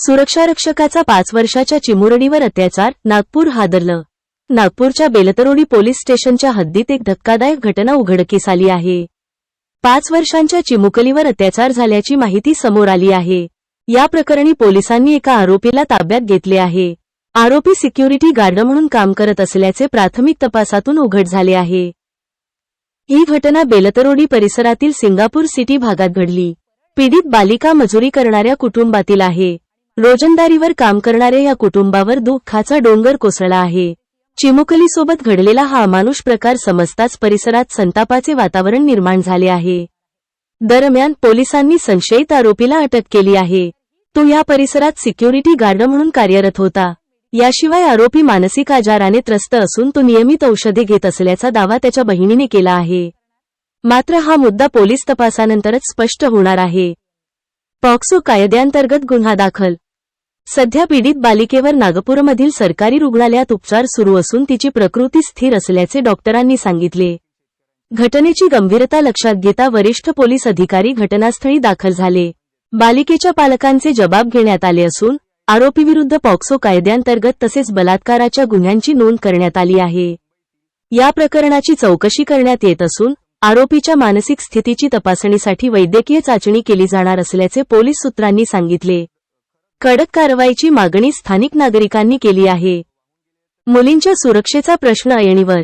सुरक्षारक्षकाचा पाच वर्षाच्या चिमुरणीवर अत्याचार नागपूर हादरलं. नागपूरच्या बेलतरोडी पोलीस स्टेशनच्या हद्दीत एक धक्कादायक घटना उघडकीस आली आहे. पाच वर्षांच्या चिमुकलीवर अत्याचार झाल्याची माहिती समोर आली आहे. या प्रकरणी पोलिसांनी एका आरोपीला ताब्यात घेतले आहे. आरोपी सिक्युरिटी गार्ड म्हणून काम करत असल्याचे प्राथमिक तपासातून उघड झाले आहे. ही घटना बेलतरोडी परिसरातील सिंगापूर सिटी भागात घडली. पीडित बालिका मजुरी करणाऱ्या कुटुंबातील आहे. रोजंदारीवर काम करणाऱ्या या कुटुंबावर दुःखाचा डोंगर कोसळला आहे. चिमुकलीसोबत घडलेला हा अमानुष प्रकार समजताच परिसरात संतापाचे वातावरण निर्माण झाले आहे. दरम्यान पोलिसांनी संशयित आरोपीला अटक केली आहे. तो या परिसरात सिक्युरिटी गार्ड म्हणून कार्यरत होता. याशिवाय आरोपी मानसिक आजाराने त्रस्त असून तो नियमित औषधे घेत असल्याचा दावा त्याच्या बहिणीने केला आहे. मात्र हा मुद्दा पोलीस तपासानंतरच स्पष्ट होणार आहे. पॉक्सो कायद्यांतर्गत गुन्हा दाखल सध्या पीडित बालिकेवर नागपूरमधील सरकारी रुग्णालयात उपचार सुरू असून तिची प्रकृती स्थिर असल्याचे डॉक्टरांनी सांगितले. घटनेची गंभीरता लक्षात घेता वरिष्ठ पोलीस अधिकारी घटनास्थळी दाखल झाले. बालिकेच्या पालकांचे जबाब घेण्यात आले असून आरोपीविरुद्ध पॉक्सो कायद्यांतर्गत तसेच बलात्काराच्या गुन्ह्यांची नोंद करण्यात आली आहे. या प्रकरणाची चौकशी करण्यात येत असून आरोपीच्या मानसिक स्थितीची तपासणीसाठी वैद्यकीय चाचणी केली जाणार असल्याचे पोलीस सूत्रांनी सांगितले. कडक कारवाईची मागणी स्थानिक नागरिकांनी केली आहे. मुलींच्या सुरक्षेचा प्रश्न ऐणीवर